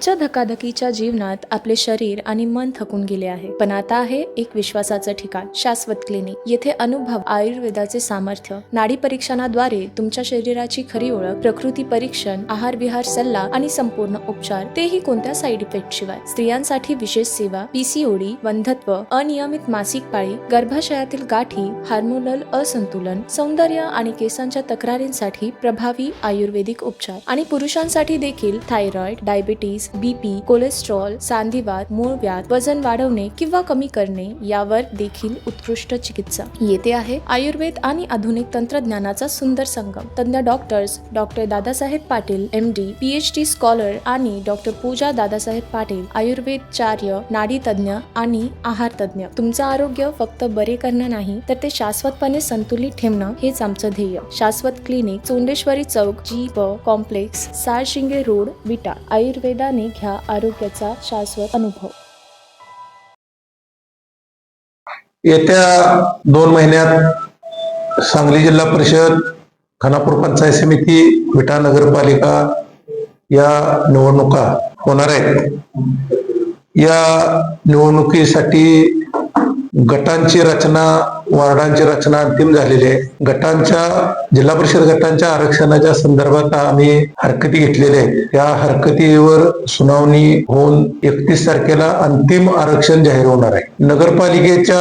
आजच्या धकाधकीच्या जीवनात आपले शरीर आणि मन थकून गेले आहे. पण आता आहे एक विश्वासाचं ठिकाण शाश्वत क्लिनिक येथे अनुभव आयुर्वेदाचे सामर्थ्य नाडी परीक्षणाद्वारे तुमच्या शरीराची खरी ओळख प्रकृती परीक्षण आहार विहार सल्ला आणि संपूर्ण उपचार तेही कोणत्या साईड इफेक्ट शिवाय? स्त्रियांसाठी विशेष सेवा पीसीओडी वंधत्व अनियमित मासिक पाळी गर्भाशयातील गाठी हार्मोनल असंतुलन सौंदर्य आणि केसांच्या तक्रारींसाठी प्रभावी आयुर्वेदिक उपचार आणि पुरुषांसाठी देखील थायरॉइड डायबिटीज बीपी कोलेस्ट्रॉल सांधिवात मूळव्याध वजन वाढवणे किंवा कमी करणे यावर देखील उत्कृष्ट चिकित्सा. येथे आहे आयुर्वेद आणि आधुनिक तंत्रज्ञानाचा सुंदर संगम. तज्ञ doctors doctor Dadasaheb Patil M D PhD scholar आणि डॉक्टर पूजा दादासाहेब पाटील आयुर्वेदचार्य नाडी तज्ञ आणि आहार तज्ञ तुमचं आरोग्य फक्त बरे करणं नाही तर ते शाश्वतपणे संतुलित ठेवणं हेच आमचं ध्येय. शाश्वत क्लिनिक चोंडेश्वरी चौक जी प कॉम्प्लेक्स साळशिंगे रोड विटा. आयुर्वेदाने घ्या आरोग्याचा शाश्वत अनुभव. येत्या दोन महिन्यात सांगली जिल्हा परिषद खानापूर पंचायत समिती विटा नगरपालिका या निवडणुका होणार आहेत. या निवडणुकीसाठी गटांची रचना वार्डांची रचना अंतिम झालेली आहे. गटांच्या जिल्हा परिषद गटांच्या आरक्षणाच्या संदर्भात आम्ही हरकती घेतलेल्या आहेत या हरकतीवर सुनावणी होऊन एकतीस तारखेला अंतिम आरक्षण जाहीर होणार आहे. नगरपालिकेच्या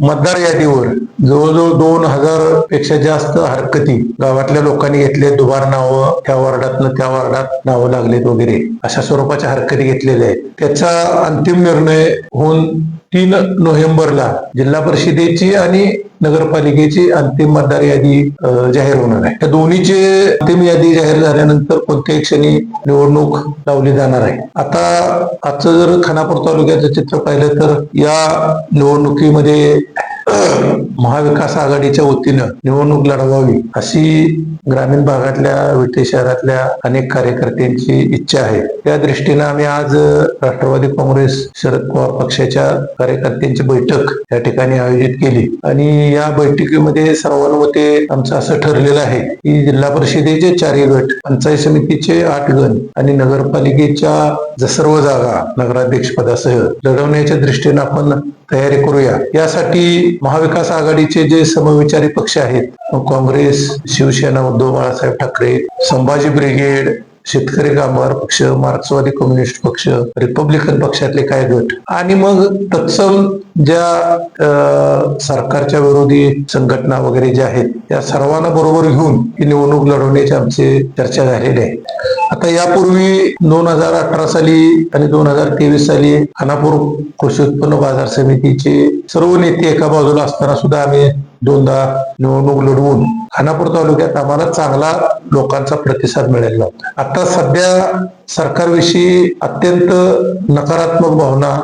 मतदार यादीवर जवळजवळ दोन हजारपेक्षा जास्त हरकती गावातल्या लोकांनी घेतले. दुबार नावं त्या वार्डातनं त्या वार्डात नावं लागलेत वगैरे. अशा स्वरूपाच्या हरकती घेतलेल्या आहेत. त्याचा अंतिम निर्णय होऊन तीन नोव्हेंबरला जिल्हा परिषदेची आणि नगरपालिकेची अंतिम मतदार यादी जाहीर होणार आहे. त्या दोन्हीचे अंतिम यादी जाहीर झाल्यानंतर कोणत्याही क्षणी निवडणूक लावली जाणार आहे. आता आजचं जर खानापूर तालुक्याचं चित्र पाहिलं तर या निवडणुकीमध्ये महाविकास आघाडीच्या वतीनं निवडणूक लढवावी अशी ग्रामीण भागातल्या विटे शहरातल्या अनेक कार्यकर्त्यांची इच्छा आहे. त्या दृष्टीनं आम्ही आज राष्ट्रवादी काँग्रेस शरद पवार पक्षाच्या कार्यकर्त्यांची बैठक या ठिकाणी आयोजित केली. आणि या बैठकीमध्ये सर्वानुमते आमचं असं ठरलेलं आहे की जिल्हा परिषदेचे चारही गट पंचायत समितीचे आठ गण आणि नगरपालिकेच्या ज- सर्व जागा नगराध्यक्ष पदासह लढवण्याच्या दृष्टीनं आपण तयारी करूया. यासाठी महाविकास आघाडीचे जे समविचारी पक्ष आहेत काँग्रेस शिवसेना उद्धव बाळासाहेब ठाकरे संभाजी ब्रिगेड शेतकरी कामगार पक्ष मार्क्सवादी कम्युनिस्ट पक्ष रिपब्लिकन पक्षातले काय गट? आणि मग तत्सम ज्या सरकारच्या विरोधी संघटना वगैरे ज्या आहेत त्या सर्वांना बरोबर घेऊन ही निवडणूक लढवण्याची आमची चर्चा झालेली आहे. आता यापूर्वी दोन हजार अठरा साली आणि दोन हजार तेवीस साली खानापूर कृषी उत्पन्न बाजार समितीचे सर्व नेते एका बाजूला असताना सुद्धा आम्ही दोनदा निवडणूक लढवून खानापूर तालुक्यात आम्हाला चांगला लोकांचा प्रतिसाद मिळालेला होता. आता सध्या सरकारविषयी अत्यंत नकारात्मक भावना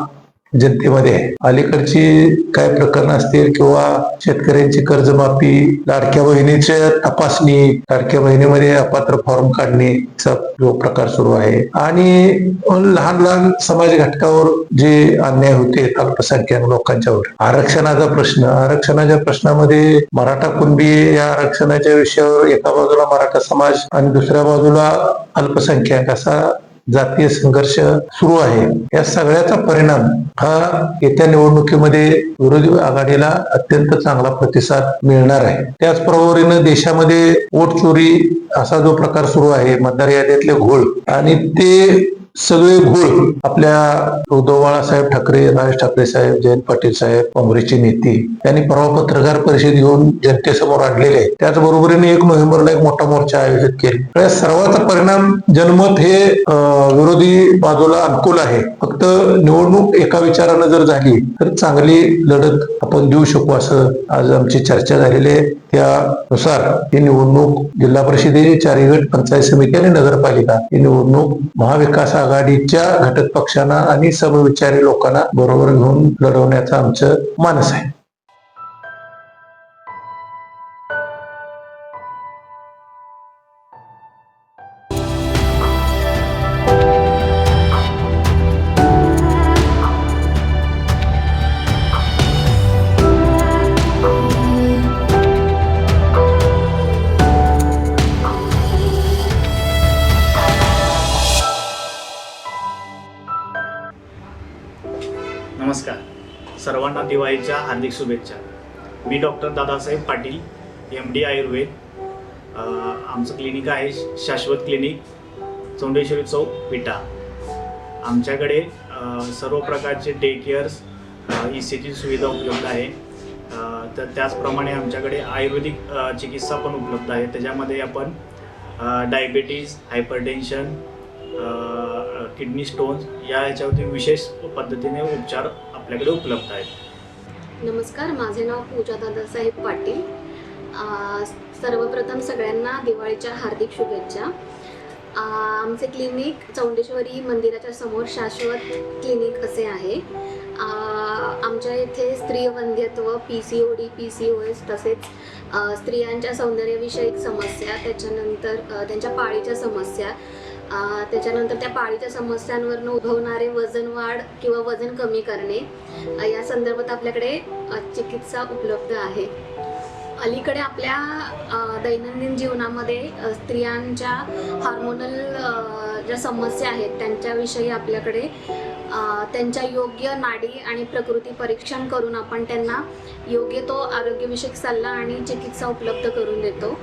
जनतेमध्ये. अलीकडची काय प्रकरण असतील किंवा शेतकऱ्यांची कर्जमाफी लाडक्या बहिणीच्या तपासणी लाडक्या बहिणीमध्ये अपात्र फॉर्म काढणेचा जो प्रकार सुरू आहे. आणि लहान लहान समाज घटकावर जे अन्याय होते अल्पसंख्याक लोकांच्यावर आरक्षणाचा प्रश्न आरक्षणाच्या प्रश्नामध्ये मराठा कुणबी या आरक्षणाच्या विषयावर एका बाजूला मराठा समाज आणि दुसऱ्या बाजूला अल्पसंख्याक असा जातीय संघर्ष सुरू आहे. या सगळ्याचा परिणाम हा येत्या निवडणुकीमध्ये विरोधी आघाडीला अत्यंत चांगला प्रतिसाद मिळणार आहे. त्याचबरोबरीनं देशामध्ये वोट चोरी असा जो प्रकार सुरू आहे मतदार यादीतले घोळ आणि ते सगळे घोळ आपल्या उद्धव बाळासाहेब ठाकरे राज ठाकरे साहेब जयंत पाटील साहेब काँग्रेसचे नेते त्यांनी परवा पत्रकार परिषद घेऊन जनतेसमोर आणलेले आहे त्याचबरोबरीने एक नोव्हेंबरला एक मोठा मोर्चा आयोजित केला. या सर्वाचा परिणाम जनमत हे विरोधी बाजूला अनुकूल आहे. फक्त निवडणूक एका विचारानं जर झाली तर चांगली लढत आपण देऊ शकू असं आज आमची चर्चा झालेली आहे. त्यानुसार ही निवडणूक जिल्हा परिषदेची चारही गट पंचायत समिती आणि नगरपालिका ही निवडणूक महाविकास आघाडीच्या घटक पक्षांना आणि समविचारी लोकांना बरोबर घेऊन लढवण्याचं आमचं मानस आहे. नमस्कार. सर्वांना दिवाळीच्या हार्दिक शुभेच्छा. मी doctor Dadasaheb Patil M D Ayurved. आमचं क्लिनिक आहे शाश्वत क्लिनिक चौंडेश्वरी चौक विटा. आमच्याकडे सर्व प्रकारचे day cares E C G सुविधा उपलब्ध आहे. तर त्याचप्रमाणे आमच्याकडे आयुर्वेदिक चिकित्सा पण उपलब्ध आहे. त्याच्यामध्ये आपण डायबिटीज हायपरटेन्शन किडनी स्टोन्स या ह्याच्यावरती विशेष पद्धतीने उपचार आपल्याकडे उपलब्ध आहेत. नमस्कार माझे नाव पूजा दादासाहेब पाटील. सर्वप्रथम सगळ्यांना दिवाळीच्या हार्दिक शुभेच्छा. आमचे क्लिनिक चौंडेश्वरी मंदिराच्या समोर शाश्वत क्लिनिक असे आहे. आमच्या इथे स्त्री वंध्यत्व P C O D P C O S तसेच स्त्रियांच्या सौंदर्यविषयक समस्या त्याच्यानंतर त्यांच्या पाळीच्या समस्या त्याच्यानंतर त्या पाळीच्या समस्यांवरनं उद्भवणारे वजन वाढ किंवा वजन कमी करणे या संदर्भात आपल्याकडे चिकित्सा उपलब्ध आहे. अलीकडे आपल्या दैनंदिन जीवनामध्ये स्त्रियांच्या हार्मोनल ज्या समस्या आहेत त्यांच्याविषयी आपल्याकडे त्यांच्या योग्य नाडी आणि प्रकृती परीक्षण करून आपण त्यांना योग्य तो आरोग्यविषयक सल्ला आणि चिकित्सा उपलब्ध करून देतो.